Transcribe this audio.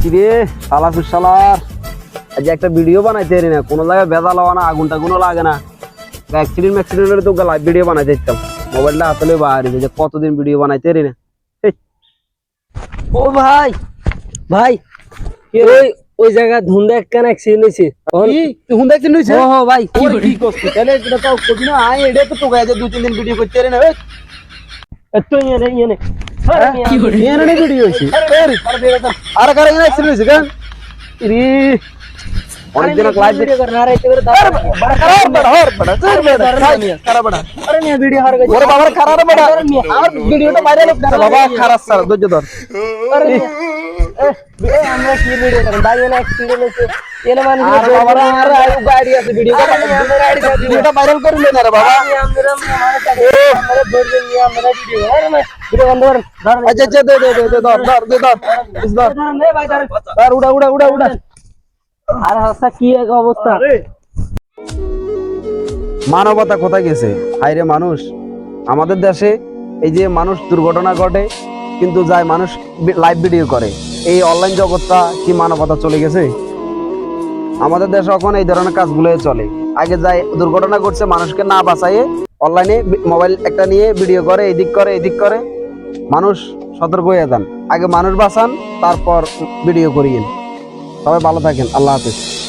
কিরে সালা সুসালার আজ একটা ভিডিও বানাইতে পারি না কোনো জায়গায় বেদা লওয়া না আগুন টাগুনও লাগে না। অ্যাক্সিডেন্ট ম্যাক্সিডেন্ট হলে তো লাইভ ভিডিও বানাইতে দিতাম মোবাইলটা আসলে বাইরে যে কতদিন ভিডিও বানাইতে পারি না। ও ভাই ভাই ওই ওই জায়গা ধুন্দা একখান অ্যাক্সিডেন্ট হয়েছে হুন দেখছিস নিছে ও ভাই। কি করছিস? তাহলে এটা তো কবি না আয় এটা তো তোকে দুই তিন দিন ভিডিও করতে পারি না এই, এত ইয়ে নে ইয়ে নে না ভিডিও হইছে আর কারে এখানে অ্যাক্সিডেন্ট হইছে কেন ইরি অনেক দিন লাইভ ভিডিও করে রাইতে বড় খারাপ বড় হর বড় সর বড় খারাপ বড় আরে নিয়ে ভিডিও হার গেছে ওরে বাবার খারাপ বড় আমার ভিডিওটা ভাইরাল হোক বাবা খারাপ স্যার ধৈর্য ধর আরে আমরা কি ভিডিও করেন ভাই এনে অ্যাক্সিডেন্ট হয়েছে এনে মানে আর বাবা আর আর গাড়ি আছে ভিডিও কর ভিডিওটা ভাইরাল করে নে না বাবা। আমরা মানে আমরা ধরে নিয়ে আমরা ভিডিও আরে ভাই ভিডিও বন্ধ করেন আচ্ছা আচ্ছা দে দে দে দে ধর ধর দে ধর ইস ধর। ধরেন ভাই ধরেন আর উড়া উড়া উড়া উড়া আর হাসা কি এক অবস্থা। মানবতা কোথায় গেছে? হাইরে মানুষ। আমাদের দেশে এই যে মানুষ দুর্ঘটনা ঘটে কিন্তু যায় মানুষ লাইভ ভিডিও করে। এই অনলাইন জগৎটা কি মানবতা চলে গেছে? আমাদের দেশে এখন এই ধরনের কাজগুলোই চলে। আগে যায় দুর্ঘটনা ঘটছে, মানুষকে না বাঁচাইয়ে অনলাইনে মোবাইল একটা নিয়ে ভিডিও করে, এদিক করে এদিক করে। মানুষ সতর্ক হয়ে যান। আগে মানুষ বাঁচান, তারপর ভিডিও করিয়েন। সবাই ভালো থাকেন। আল্লাহ হাফিজ।